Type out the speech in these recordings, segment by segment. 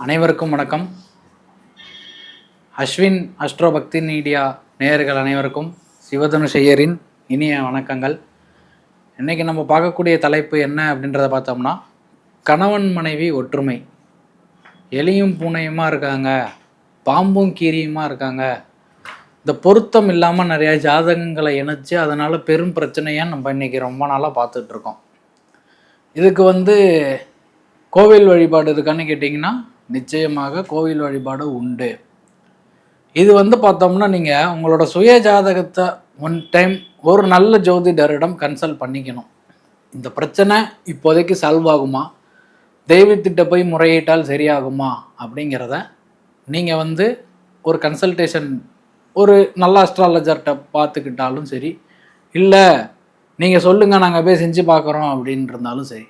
அனைவருக்கும் வணக்கம். அஸ்வின் அஸ்ட்ரோ பக்தி மீடியா நேயர்கள் அனைவருக்கும் சிவதனுஷையரின் இனிய வணக்கங்கள். இன்னைக்கு நம்ம பார்க்கக்கூடிய தலைப்பு என்ன அப்படின்றத பார்த்தோம்னா கணவன் மனைவி ஒற்றுமை. எலியும் பூனையுமா இருக்காங்க பாம்பும் கீரியுமா இருக்காங்க. இந்த பொருத்தம் இல்லாமல் நிறையா ஜாதகங்களை இணைச்சி அதனால் பெரும் பிரச்சனையாக நம்ம இன்னைக்கு ரொம்ப நாளாக பார்த்துட்டு இருக்கோம். இதுக்கு வந்து கோவில் வழிபாடு இருக்கான்னு கேட்டிங்கன்னா நிச்சயமாக கோவில் வழிபாடு உண்டு. இது வந்து பார்த்தோம்னா நீங்கள் உங்களோட சுய ஜாதகத்தை ஒன் டைம் ஒரு நல்ல ஜோதிடரிடம் கன்சல்ட் பண்ணிக்கணும். இந்த பிரச்சனை இப்போதைக்கு சால்வ் ஆகுமா? தெய்வத்திட்ட போய் முறையிட்டால் சரியாகுமா? அப்படிங்கிறத நீங்கள் வந்து ஒரு கன்சல்டேஷன் ஒரு நல்ல அஸ்ட்ராலஜர்கிட்ட பார்த்துக்கிட்டாலும் சரி இல்லை நீங்கள் சொல்லுங்கள் நாங்கள் போய் செஞ்சு பார்க்குறோம் அப்படின்னு இருந்தாலும் சரி.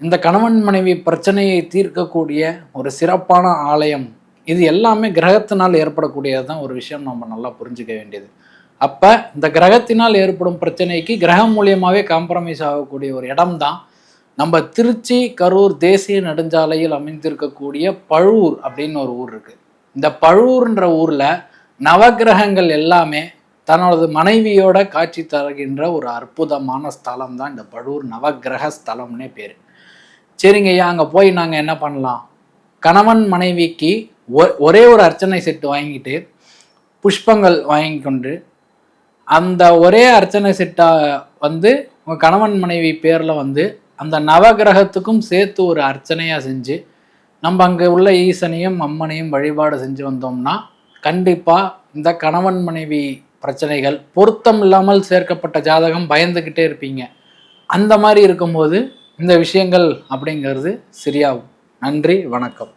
இந்த கணவன் மனைவி பிரச்சனையை தீர்க்கக்கூடிய ஒரு சிறப்பான ஆலயம். இது எல்லாமே கிரகத்தினால் ஏற்படக்கூடியது தான் ஒரு விஷயம் நம்ம நல்லா புரிஞ்சுக்க வேண்டியது. அப்போ இந்த கிரகத்தினால் ஏற்படும் பிரச்சனைக்கு கிரகம் மூலியமாகவே காம்ப்ரமைஸ் ஆகக்கூடிய ஒரு இடம் தான் நம்ம திருச்சி கரூர் தேசிய நெடுஞ்சாலையில் அமைந்திருக்கக்கூடிய பழூர் அப்படின்னு ஒரு ஊர் இருக்குது இந்த பழுவூர்ன்ற ஊரில் நவக்கிரகங்கள் எல்லாமே தனது மனைவியோட காட்சி தருகின்ற ஒரு அற்புதமான ஸ்தலம் தான் இந்த பழுவூர் நவக்கிரக ஸ்தலம்னே பேர். சரிங்க ஐயா அங்கே போய் நாங்கள் என்ன பண்ணலாம்? கணவன் மனைவிக்கு ஒ- ஒரே ஒரு அர்ச்சனை செட்டு வாங்கிட்டு புஷ்பங்கள் வாங்கி கொண்டு அந்த ஒரே அர்ச்சனை செட்டாக வந்து உங்கள் கணவன் மனைவி பேரில் வந்து அந்த நவகிரகத்துக்கும் சேர்த்து ஒரு அர்ச்சனையாக செஞ்சு நம்ம அங்கே உள்ள ஈசனையும் அம்மனையும் வழிபாடு செஞ்சு வந்தோம்னா கண்டிப்பாக இந்த கணவன் மனைவி பிரச்சனைகள் பொருத்தம் இல்லாமல் சேர்க்கப்பட்ட ஜாதகம் பயந்துக்கிட்டே இருப்பீங்க. அந்த மாதிரி இருக்கும்போது இந்த விஷயங்கள் அப்படிங்கிறது சரியாகும். நன்றி வணக்கம்.